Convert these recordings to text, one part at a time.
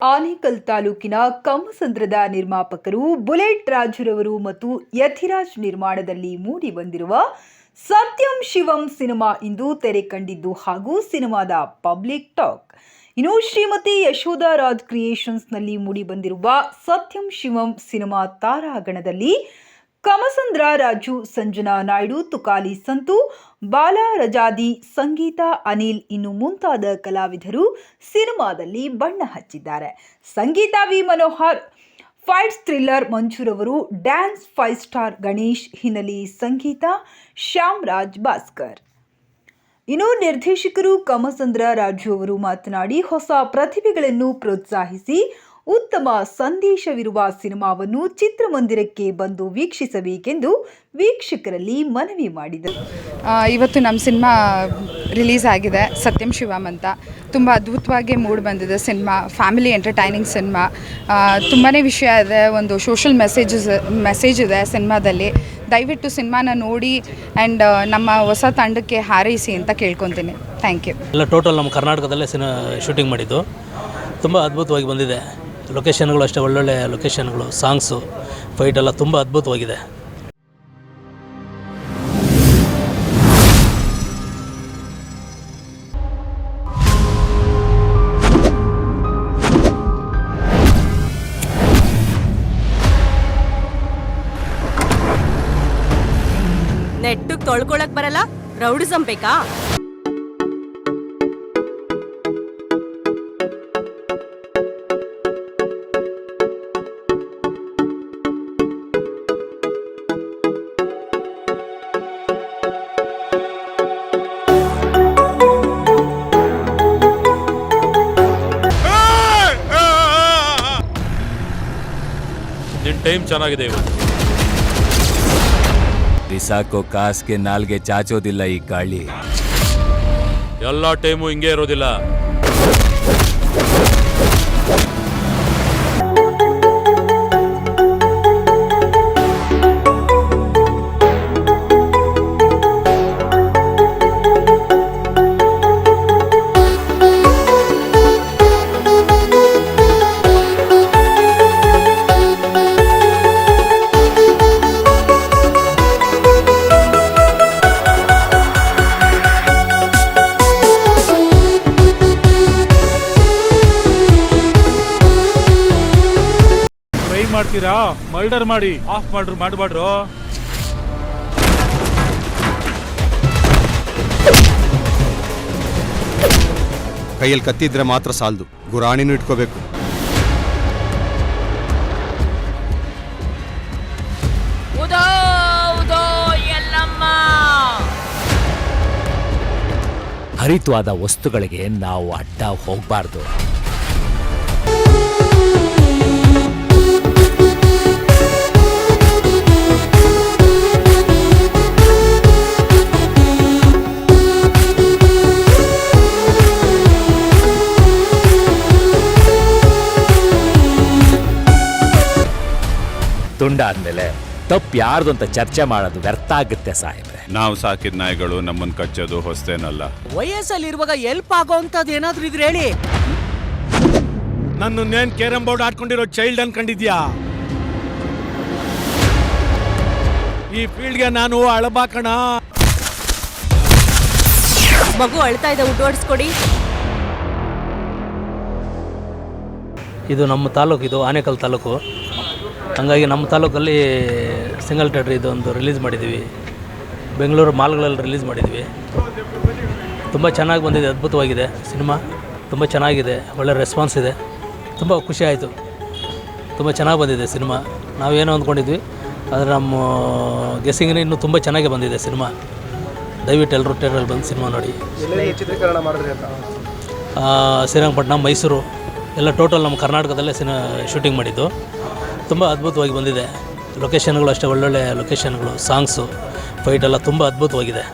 ಆನೇಕಲ್ ತಾಲೂಕಿನ ಕಮ್ಮಸಂದ್ರದ ನಿರ್ಮಾಪಕರು ಬುಲೆಟ್ ರಾಜುರವರು ಮತ್ತು ಯಥಿರಾಜ್ ನಿರ್ಮಾಣದಲ್ಲಿ ಮೂಡಿ ಬಂದಿರುವ ಸತ್ಯಂ ಶಿವಂ ಸಿನಿಮಾ ಇಂದು ತೆರೆ ಕಂಡಿದ್ದು ಹಾಗೂ ಸಿನಿಮಾದ ಪಬ್ಲಿಕ್ ಟಾಕ್. ಇನ್ನು ಶ್ರೀಮತಿ ಯಶೋಧ ರಾಜ್ ಕ್ರಿಯೇಷನ್ಸ್ನಲ್ಲಿ ಮೂಡಿ ಬಂದಿರುವ ಸತ್ಯಂ ಶಿವಂ ಸಿನಿಮಾ ತಾರಾಗಣದಲ್ಲಿ ಕಮಸಂದ್ರ, ರಾಜು, ಸಂಜನಾ ನಾಯ್ಡು, ತುಕಾಲಿ ಸಂತು, ಬಾಲ, ರಜಾದಿ, ಸಂಗೀತ, ಅನಿಲ್ ಇನ್ನು ಮುಂತಾದ ಕಲಾವಿದರು ಸಿನಿಮಾದಲ್ಲಿ ಬಣ್ಣ ಹಚ್ಚಿದ್ದಾರೆ. ಸಂಗೀತ ವಿ. ಮನೋಹರ್ ಫೈಟ್ಸ್ ಥ್ರಿಲ್ಲರ್ ಮಂಜೂರವರು ಡ್ಯಾನ್ಸ್ ಫೈವ್ ಸ್ಟಾರ್ ಗಣೇಶ್, ಹಿನ್ನೆಲೆ ಸಂಗೀತ, ಶ್ಯಾಮರಾಜ್ ಭಾಸ್ಕರ್. ಇನ್ನು ನಿರ್ದೇಶಕರು ಕಮಸಂದ್ರ, ರಾಜು ಅವರು ಮಾತನಾಡಿ, ಹೊಸ ಪ್ರತಿಭೆಗಳನ್ನು ಪ್ರೋತ್ಸಾಹಿಸಿ ಉತ್ತಮ ಸಂದೇಶವಿರುವ ಸಿನಿಮಾವನ್ನು ಚಿತ್ರಮಂದಿರಕ್ಕೆ ಬಂದು ವೀಕ್ಷಿಸಬೇಕೆಂದು ವೀಕ್ಷಕರಲ್ಲಿ ಮನವಿ ಮಾಡಿದರು. ಆ, ಇವತ್ತು ನಮ್ಮ ಸಿನಿಮಾ ರಿಲೀಸ್ ಆಗಿದೆ ಸತ್ಯಂ ಶಿವಮ್ ಅಂತ. ತುಂಬ ಅದ್ಭುತವಾಗಿ ಮೂಡ್ ಬಂದಿದೆ ಸಿನಿಮಾ ಫ್ಯಾಮಿಲಿ ಎಂಟರ್ಟೈನಿಂಗ್ ಸಿನಿಮಾ. ತುಂಬಾ ವಿಷಯ ಇದೆ ಒಂದು ಸೋಷಲ್ ಮೆಸೇಜಸ್ ಮೆಸೇಜ್ ಇದೆ ಸಿನಿಮಾದಲ್ಲಿ. ದಯವಿಟ್ಟು ಸಿನಿಮಾನ ನೋಡಿ ಆ್ಯಂಡ್ ನಮ್ಮ ಹೊಸ ತಂಡಕ್ಕೆ ಹಾರೈಸಿ ಅಂತ ಕೇಳ್ಕೊತೀನಿ. ಥ್ಯಾಂಕ್ ಯು ಎಲ್ಲ ಟೋಟಲ್ ನಮ್ಮ ಕರ್ನಾಟಕದಲ್ಲೇ ಸಿನ ಶೂಟಿಂಗ್ ಮಾಡಿದ್ದು. ತುಂಬ ಅದ್ಭುತವಾಗಿ ಬಂದಿದೆ. ಲೊಕೇಶನ್ಗಳು ಅಷ್ಟೇ ಒಳ್ಳೊಳ್ಳೆ ಲೊಕೇಶನ್ಗಳು ಸಾಂಗ್ಸು ಫೈಟ್ ಎಲ್ಲ ತುಂಬ ಅದ್ಭುತವಾಗಿದೆ. ನೆಟ್ಟಿಗೆ ತೊಳ್ಕೊಳಕ್ ಬರಲ್ಲ ರೌಡಿಸಂ ಬೇಕಾ? ನಿನ್ನ ಟೈಮ್ ಚೆನ್ನಾಗಿದೆ ಇವತ್ತು ಬಿಸಾಕೋ ಕಾಸ್ಗೆ ನಾಲ್ಗೆ ಚಾಚೋದಿಲ್ಲ ಈ ಗಾಳಿ. ಎಲ್ಲ ಟೈಮು ಹಿಂಗೆ ಇರೋದಿಲ್ಲ. ಮಾಡ್ತೀರಾ? ಮರ್ಡರ್ ಮಾಡಿ. ಆಫ್ ಮಾಡ್ರು ಮಾಡಬಾಡ್ರು ಕೈಯಲ್ಲಿ ಕತ್ತಿದ್ರೆ ಮಾತ್ರ ಸಾಲದು. ಗುರಾಣಿನೂ ಇಟ್ಕೋಬೇಕು. ಉದೋ ಉದೋ ಎಲ್ಲಮ್ಮ! ಹರಿತವಾದ ವಸ್ತುಗಳಿಗೆ ನಾವು ಅಡ್ಡ ಹೋಗಬಾರ್ದು. ತುಂಡಾದ್ಮೇಲೆ ತಪ್ಪು ಯಾರ್ದು ಅಂತ ಚರ್ಚೆ ಮಾಡೋದು ವ್ಯರ್ಥ ಆಗುತ್ತೆ ಸಾಹೇಬ್ರೆ. ನಾವು ಸಾಕಿದ ನಾಯಿಗಳು ನಮ್ಮನ್ನು ಕಚ್ಚೋದು ಹೊಸ್ತೇನಲ್ಲ. ವಯಸ್ಸಲ್ಲಿರುವಾಗ ಎಲ್ಪ್ ಆಗೋಂಥದ್ದು ಏನಾದ್ರೂ ಇದ್ರೆ ಹೇಳಿ. ನನ್ನ ನೇನ್ ಕೇರಂ ಬೋರ್ಡ್ ಆಡ್ಕೊಂಡಿರೋ ಚೈಲ್ಡ್ ಅನ್ಕೊಂಡಿದ್ಯಾ ಈ ಫೀಲ್ಡ್ಗೆ ನಾನು ಅಳಬಾಕಣ ಮಗು ಅಳ್ತಾ ಇದೆ ಉಡ್ವಡಿಸ್ಕೊಡಿ ಇದು ನಮ್ಮ ತಾಲೂಕು ಇದು ಆನೇಕಲ್ ತಾಲೂಕು. ಹಾಗಾಗಿ ನಮ್ಮ ತಾಲೂಕಲ್ಲಿ ಸಿಂಗಲ್ ಟೆಡ್ರಿ ಇದೊಂದು ರಿಲೀಸ್ ಮಾಡಿದ್ದೀವಿ. ಬೆಂಗಳೂರು ಮಾಲ್ಗಳಲ್ಲಿ ರಿಲೀಸ್ ಮಾಡಿದ್ವಿ ತುಂಬ ಚೆನ್ನಾಗಿ ಬಂದಿದೆ ಅದ್ಭುತವಾಗಿದೆ ಸಿನಿಮಾ. ತುಂಬ ಚೆನ್ನಾಗಿದೆ ಒಳ್ಳೆ ರೆಸ್ಪಾನ್ಸ್ ಇದೆ. ತುಂಬ ಖುಷಿ ಆಯಿತು. ತುಂಬ ಚೆನ್ನಾಗಿ ಬಂದಿದೆ ಸಿನಿಮಾ. ನಾವೇನೋ ಅಂದ್ಕೊಂಡಿದ್ವಿ ಆದರೆ ನಮ್ಮ ಗೆಸ್ಸಿಂಗಿನ ಇನ್ನೂ ತುಂಬ ಚೆನ್ನಾಗಿ ಬಂದಿದೆ ಸಿನಿಮಾ. ದಯವಿಟ್ಟು ಎಲ್ಲರೂ ಥಿಯೇಟ್ರಲ್ಲಿ ಬಂದು ಸಿನಿಮಾ ನೋಡಿ. ಆ, ಶ್ರೀರಂಗಪಟ್ಟಣ ಮೈಸೂರು. ಎಲ್ಲ ಟೋಟಲ್ ನಮ್ಮ ಕರ್ನಾಟಕದಲ್ಲೇ ಸಿನ ಶೂಟಿಂಗ್ ಮಾಡಿದ್ದು. ತುಂಬ ಅದ್ಭುತವಾಗಿ ಬಂದಿದೆ. ಲೊಕೇಶನ್ಗಳು ಅಷ್ಟೇ ಒಳ್ಳೊಳ್ಳೆ ಲೊಕೇಶನ್ಗಳು ಸಾಂಗ್ಸು ಫೈಟ್ ಎಲ್ಲ ತುಂಬ ಅದ್ಭುತವಾಗಿದೆ.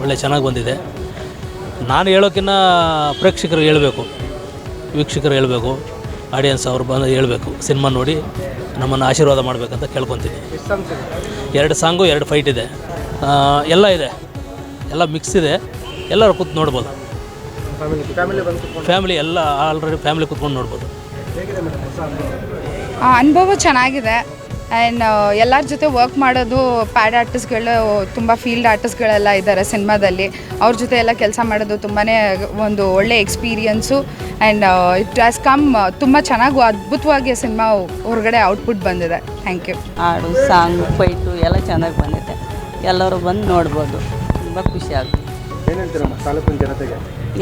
ಒಳ್ಳೆ ಚೆನ್ನಾಗಿ ಬಂದಿದೆ. ನಾನು ಹೇಳೋಕ್ಕಿಂತ ಪ್ರೇಕ್ಷಕರು ಹೇಳಬೇಕು ವೀಕ್ಷಕರು ಹೇಳಬೇಕು ಆಡಿಯನ್ಸ್ ಅವರು ಬಂದು ಹೇಳಬೇಕು ಸಿನಿಮಾ ನೋಡಿ ನಮ್ಮನ್ನು ಆಶೀರ್ವಾದ ಮಾಡಬೇಕಂತ ಕೇಳ್ಕೊತೀನಿ. ಎರಡು ಸಾಂಗು ಎರಡು ಫೈಟ್ ಇದೆ. ಎಲ್ಲ ಇದೆ. ಎಲ್ಲ ಮಿಕ್ಸ್ ಇದೆ. ಎಲ್ಲರೂ ಕೂತು ನೋಡ್ಬೋದು. ಫ್ಯಾಮಿಲಿ ಎಲ್ಲ ಆಲ್ರೆಡಿ ಫ್ಯಾಮಿಲಿ ಕೂತ್ಕೊಂಡು ನೋಡ್ಬೋದು. ಅನುಭವ ಚೆನ್ನಾಗಿದೆ. ಆ್ಯಂಡ್ ಎಲ್ಲರ ಜೊತೆ ವರ್ಕ್ ಮಾಡೋದು ಪ್ಯಾಡ್ ಆರ್ಟಿಸ್ಟ್ಗಳು ತುಂಬ ಫೀಲ್ಡ್ ಆರ್ಟಿಸ್ಟ್ಗಳೆಲ್ಲ ಇದ್ದಾರೆ ಸಿನಿಮಾದಲ್ಲಿ. ಅವ್ರ ಜೊತೆ ಎಲ್ಲ ಕೆಲಸ ಮಾಡೋದು ತುಂಬಾ ಒಂದು ಒಳ್ಳೆ experience and it has come ತುಂಬ ಚೆನ್ನಾಗಿ ಅದ್ಭುತವಾಗಿ ಸಿನಿಮಾ ಹೊರಗಡೆ ಔಟ್ಪುಟ್ ಬಂದಿದೆ. ಥ್ಯಾಂಕ್ ಯು ಹಾಡು ಸಾಂಗ್ ಫೈಟು ಎಲ್ಲ ಚೆನ್ನಾಗಿ ಬಂದಿದೆ. ಎಲ್ಲರೂ ಬಂದು ನೋಡ್ಬೋದು. ತುಂಬ ಖುಷಿ ಆಗುತ್ತೆ.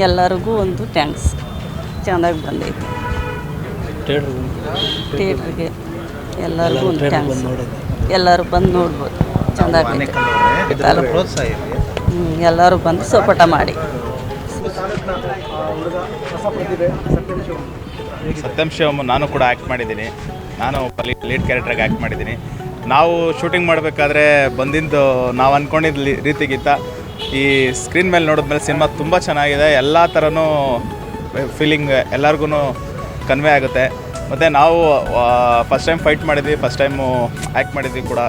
ಎಲ್ಲರಿಗೂ ಒಂದು ಥ್ಯಾಂಕ್ಸ್ ಚೆನ್ನಾಗಿ ಬಂದೈತೆ. ಥಿಯೇಟ್ರಿಗೆ ಎಲ್ಲರಿಗೂ ಒಂದು ಥ್ಯಾಂಕ್ಸ್ ಎಲ್ಲರೂ ಬಂದು ನೋಡ್ಬೋದು. ಚೆಂದ ಹ್ಞೂ ಎಲ್ಲರೂ ಬಂದು ಸಪೋಟ ಮಾಡಿ. ಸತ್ಯಂ ಶಿವಮ್ ನಾನು ಕೂಡ ಆ್ಯಕ್ಟ್ ಮಾಡಿದ್ದೀನಿ. ನಾನು ಲೀಡ್ ಕ್ಯಾರೆಕ್ಟ್ರಾಗಿ ಆ್ಯಕ್ಟ್ ಮಾಡಿದ್ದೀನಿ. ನಾವು ಶೂಟಿಂಗ್ ಮಾಡಬೇಕಾದ್ರೆ ಬಂದಿದ್ದು ನಾವು ಅಂದ್ಕೊಂಡಿದ್ದ ರೀತಿಗಿಂತ ಈ ಸ್ಕ್ರೀನ್ ಮೇಲೆ ನೋಡಿದ್ಮೇಲೆ ಸಿನಿಮಾ ತುಂಬ ಚೆನ್ನಾಗಿದೆ. ಎಲ್ಲ ಥರನೂ ಫೀಲಿಂಗ್ ಎಲ್ಲರಿಗೂ ಕನ್ವೆ ಆಗುತ್ತೆ. ಮತ್ತು ನಾವು ಫಸ್ಟ್ ಟೈಮ್ ಫೈಟ್ ಮಾಡಿದ್ವಿ ಫಸ್ಟ್ ಟೈಮು ಆ್ಯಕ್ಟ್ ಮಾಡಿದ್ವಿ ಕೂಡ.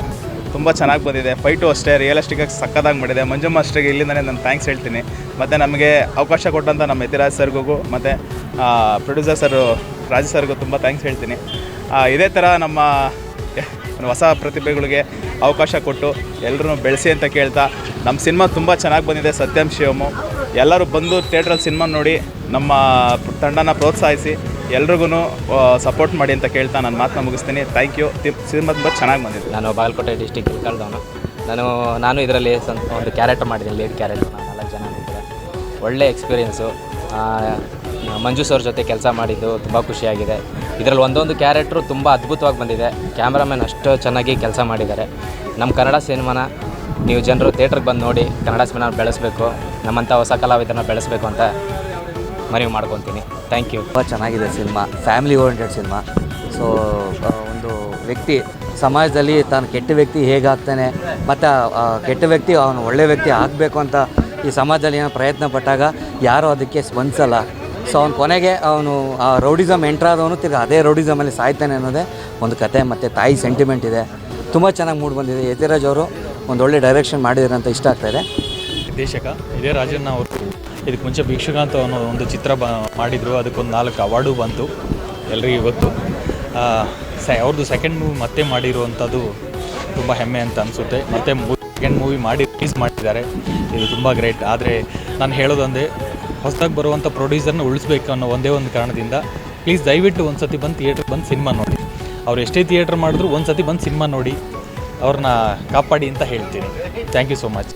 ತುಂಬ ಚೆನ್ನಾಗಿ ಬಂದಿದೆ. ಫೈಟು ಅಷ್ಟೇ ರಿಯಲಿಸ್ಟಿಕ್ಕಾಗಿ ಸಕ್ಕದಾಗಿ ಮಾಡಿದೆ. ಮಂಜು ಮಾಸ್ಟ್ರಿಗೆ ಇಲ್ಲಿಂದಲೇ ನಾನು ಥ್ಯಾಂಕ್ಸ್ ಹೇಳ್ತೀನಿ. ಮತ್ತು ನಮಗೆ ಅವಕಾಶ ಕೊಟ್ಟಂಥ ನಮ್ಮ ಯತಿರಾಜ್ ಸರ್ಗೂ ಮತ್ತು ಪ್ರೊಡ್ಯೂಸರ್ ಸರು ರಾಜ್ ಸರ್ಗೂ ತುಂಬ ಥ್ಯಾಂಕ್ಸ್ ಹೇಳ್ತೀನಿ. ಇದೇ ಥರ ನಮ್ಮ ಹೊಸ ಪ್ರತಿಭೆಗಳಿಗೆ ಅವಕಾಶ ಕೊಟ್ಟು ಎಲ್ಲರೂ ಬೆಳೆಸಿ ಅಂತ ಕೇಳ್ತಾ ನಮ್ಮ ಸಿನಿಮಾ ತುಂಬ ಚೆನ್ನಾಗಿ ಬಂದಿದೆ ಸತ್ಯಂ ಶಿವಮು. ಎಲ್ಲರೂ ಬಂದು ಥಿಯೇಟ್ರಲ್ಲಿ ಸಿನಿಮಾ ನೋಡಿ ನಮ್ಮ ತಂಡನ ಪ್ರೋತ್ಸಾಹಿಸಿ ಎಲ್ರಿಗೂ ಸಪೋರ್ಟ್ ಮಾಡಿ ಅಂತ ಕೇಳ್ತಾ ನಾನು ಮಾತನ್ನ ಮುಗಿಸ್ತೀನಿ. ಥ್ಯಾಂಕ್ ಯು ಸಿನಿಮಾ ತುಂಬ ಚೆನ್ನಾಗಿ ಬಂದಿದೆ. ನಾನು ಬಾಗಲಕೋಟೆ ಡಿಸ್ಟಿಕ್ ಕಳೆದವನು ನಾನು ನಾನು ಇದರಲ್ಲಿ ಒಂದು ಕ್ಯಾರೆಕ್ಟರ್ ಮಾಡಿದ್ದೀನಿ ಲೀಡ್ ಕ್ಯಾರೆಕ್ಟರ್ ನಾಲ್ಕು ಜನ ಇದ್ದಾರೆ ಒಳ್ಳೆ ಎಕ್ಸ್ಪೀರಿಯೆನ್ಸು ಮಂಜು ಸರ್ ಜೊತೆ ಕೆಲಸ ಮಾಡಿದ್ದು ತುಂಬ ಖುಷಿಯಾಗಿದೆ. ಇದರಲ್ಲಿ ಒಂದೊಂದು ಕ್ಯಾರೆಕ್ಟ್ರು ತುಂಬ ಅದ್ಭುತವಾಗಿ ಬಂದಿದೆ. ಕ್ಯಾಮ್ರಾಮನ್ ಅಷ್ಟು ಚೆನ್ನಾಗಿ ಕೆಲಸ ಮಾಡಿದ್ದಾರೆ. ನಮ್ಮ ಕನ್ನಡ ಸಿನಿಮಾನ ನೀವು ಜನರು ಥಿಯೇಟ್ರಿಗೆ ಬಂದು ನೋಡಿ, ಕನ್ನಡ ಸಿನಿಮಾನ ಬೆಳೆಸಬೇಕು ನಮ್ಮಂಥ ಹೊಸ ಕಲಾವಿದರನ್ನ ಬೆಳೆಸಬೇಕು ಅಂತ ಮನವಿ ಮಾಡ್ಕೊತೀನಿ. ಥ್ಯಾಂಕ್ ಯು ತುಂಬ ಚೆನ್ನಾಗಿದೆ cinema. Family oriented cinema. So ಒಂದು ವ್ಯಕ್ತಿ ಸಮಾಜದಲ್ಲಿ ತಾನು ಕೆಟ್ಟ ವ್ಯಕ್ತಿ ಹೇಗಾಗ್ತಾನೆ ಮತ್ತು ಕೆಟ್ಟ ವ್ಯಕ್ತಿ ಅವನು ಒಳ್ಳೆ ವ್ಯಕ್ತಿ ಆಗಬೇಕು ಅಂತ ಈ ಸಮಾಜದಲ್ಲಿ ಏನೋ ಪ್ರಯತ್ನ ಪಟ್ಟಾಗ ಯಾರೂ ಅದಕ್ಕೆ ಸ್ಪಂದಿಸಲ್ಲ. ಸೊ ಅವ್ನು ಕೊನೆಗೆ ಅವನು ಆ ರೌಡಿಸಮ್ ಎಂಟ್ರಾದವನು ತಿರ್ಗಿ ಅದೇ ರೌಡಿಸಮಲ್ಲಿ ಸಾಯ್ತಾನೆ ಅನ್ನೋದೇ ಒಂದು ಕತೆ ಮತ್ತು ತಾಯಿ ಸೆಂಟಿಮೆಂಟ್ ಇದೆ. ತುಂಬ ಚೆನ್ನಾಗಿ ಮೂಡ್ ಬಂದಿದೆ. ಯತಿರಾಜ್ ಅವರು ಒಂದು ಒಳ್ಳೆ ಡೈರೆಕ್ಷನ್ ಮಾಡಿದ್ದಾರೆ ಅಂತ ಇಷ್ಟ ಆಗ್ತಾಯಿದೆ ನಿರ್ದೇಶಕ ಇದೇ ರಾಜಣ್ಣ ಅವರು. ಇದಕ್ಕೆ ಮುಂಚೆ ಭಿಕ್ಷುಕ ಅಂತ ಅನ್ನೋ ಒಂದು ಚಿತ್ರ ಬ ಮಾಡಿದರು. ಅದಕ್ಕೊಂದು ನಾಲ್ಕು ಅವಾರ್ಡು ಬಂತು ಎಲ್ರಿಗೂ ಗೊತ್ತು. ಸ ಅವ್ರದ್ದು ಸೆಕೆಂಡ್ ಮೂವಿ ಮತ್ತೆ ಮಾಡಿರುವಂಥದ್ದು ತುಂಬ ಹೆಮ್ಮೆ ಅಂತ ಅನಿಸುತ್ತೆ. ಮತ್ತೆ ಸೆಕೆಂಡ್ ಮೂವಿ ಮಾಡಿ ರಿಲೀಸ್ ಮಾಡಿದ್ದಾರೆ. ಇದು ತುಂಬ ಗ್ರೇಟ್ ಆದರೆ ನಾನು ಹೇಳೋದೊಂದೇ, ಹೊಸದಾಗಿ ಬರುವಂಥ ಪ್ರೊಡ್ಯೂಸರ್ನ ಉಳಿಸ್ಬೇಕು ಅನ್ನೋ ಒಂದೇ ಒಂದು ಕಾರಣದಿಂದ ಪ್ಲೀಸ್ ದಯವಿಟ್ಟು ಒಂದು ಸತಿ ಬಂದು ಥಿಯೇಟ್ರಿಗೆ ಬಂದು ಸಿನಿಮಾ ನೋಡಿ. ಅವ್ರು ಎಷ್ಟೇ ಥಿಯೇಟ್ರ್ ಮಾಡಿದ್ರು ಒಂದು ಸತಿ ಬಂದು ಸಿನಿಮಾ ನೋಡಿ. ಅವ್ರನ್ನ ಕಾಪಾಡಿ ಅಂತ ಹೇಳ್ತೀನಿ. Thank you so much